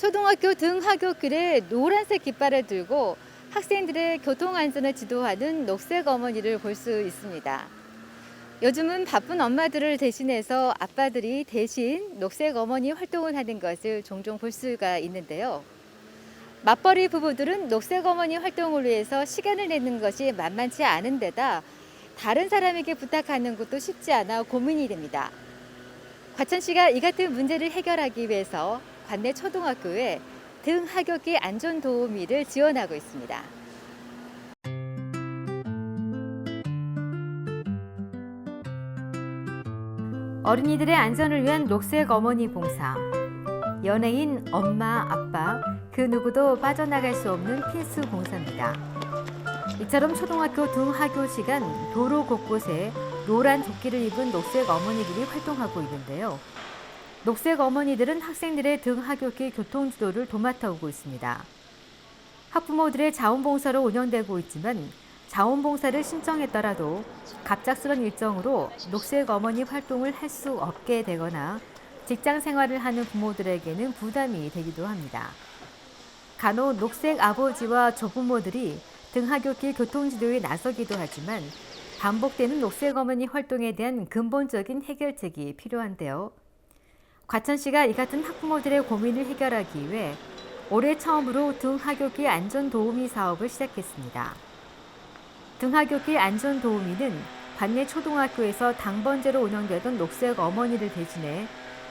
초등학교 등하굣길에 노란색 깃발을 들고 학생들의 교통 안전을 지도하는 녹색 어머니를 볼 수 있습니다. 요즘은 바쁜 엄마들을 대신해서 아빠들이 대신 녹색 어머니 활동을 하는 것을 종종 볼 수가 있는데요. 맞벌이 부부들은 녹색 어머니 활동을 위해서 시간을 내는 것이 만만치 않은 데다 다른 사람에게 부탁하는 것도 쉽지 않아 고민이 됩니다. 과천시가 이 같은 문제를 해결하기 위해서 관내 초등학교에 등하굣길 안전 도우미를 지원하고 있습니다. 어린이들의 안전을 위한 녹색 어머니 봉사. 연예인, 엄마, 아빠, 그 누구도 빠져나갈 수 없는 필수 봉사입니다. 이처럼 초등학교 등 하교 시간 도로 곳곳에 노란 조끼를 입은 녹색 어머니들이 활동하고 있는데요. 녹색 어머니들은 학생들의 등하교길 교통 지도를 도맡아 오고 있습니다. 학부모들의 자원봉사로 운영되고 있지만 자원봉사를 신청했더라도 갑작스런 일정으로 녹색 어머니 활동을 할 수 없게 되거나 직장 생활을 하는 부모들에게는 부담이 되기도 합니다. 간혹 녹색 아버지와 조부모들이 등하교길 교통지도에 나서기도 하지만 반복되는 녹색 어머니 활동에 대한 근본적인 해결책이 필요한데요. 과천 시가 이 같은 학부모들의 고민을 해결하기 위해 올해 처음으로 등하교길 안전도우미 사업을 시작했습니다. 등하교길 안전도우미는 관내 초등학교에서 당번제로 운영되던 녹색 어머니를 대신해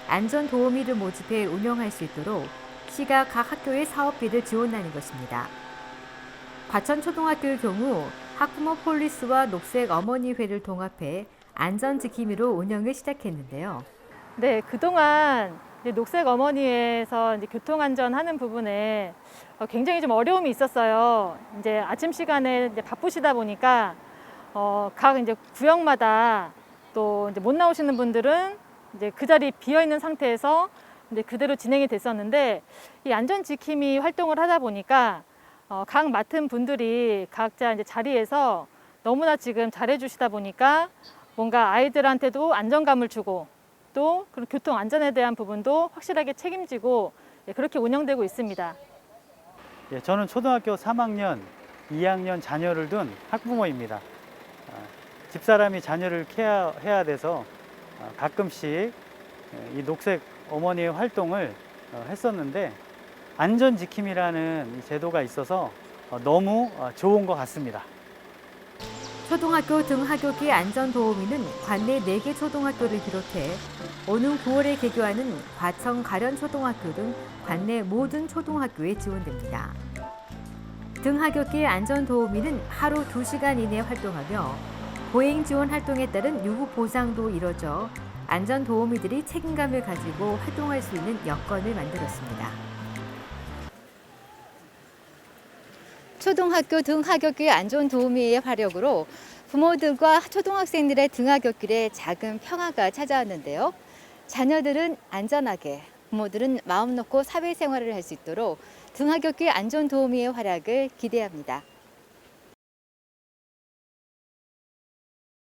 안전도우미를 모집해 운영할 수 있도록 시가 각 학교의 사업비를 지원하는 것입니다. 과천초등학교의 경우 학부모 폴리스와 녹색 어머니회를 통합해 안전지킴이로 운영을 시작했는데요. 네, 그동안 이제 녹색 어머니에서 이제 교통안전 하는 부분에 어, 굉장히 좀 어려움이 있었어요. 이제 아침 시간에 이제 바쁘시다 보니까 어, 각 이제 구역마다 또 이제 못 나오시는 분들은 이제 그 자리 비어 있는 상태에서 이제 그대로 진행이 됐었는데 이 안전 지킴이 활동을 하다 보니까 어, 각 맡은 분들이 각자 이제 자리에서 너무나 지금 잘해 주시다 보니까 뭔가 아이들한테도 안정감을 주고 또 그런 교통 안전에 대한 부분도 확실하게 책임지고 예, 그렇게 운영되고 있습니다. 예, 저는 초등학교 3학년, 2학년 자녀를 둔 학부모입니다. 아, 집사람이 자녀를 케어해야 돼서 아, 가끔씩 예, 이 녹색 어머니의 활동을 어, 했었는데 안전 지킴이라는 이 제도가 있어서 어, 너무 어, 좋은 것 같습니다. 초등학교 등하교길 안전도우미는 관내 4개 초등학교를 비롯해 오는 9월에 개교하는 과천 가련초등학교 등 관내 모든 초등학교에 지원됩니다. 등하교길 안전도우미는 하루 2시간 이내 활동하며 보행 지원 활동에 따른 유후 보상도 이뤄져 안전도우미들이 책임감을 가지고 활동할 수 있는 여건을 만들었습니다. 초등학교 등하굣길 안전 도우미의 활약으로 부모들과 초등학생들의 등하굣길에 작은 평화가 찾아왔는데요. 자녀들은 안전하게, 부모들은 마음 놓고 사회생활을 할 수 있도록 등하굣길 안전 도우미의 활약을 기대합니다.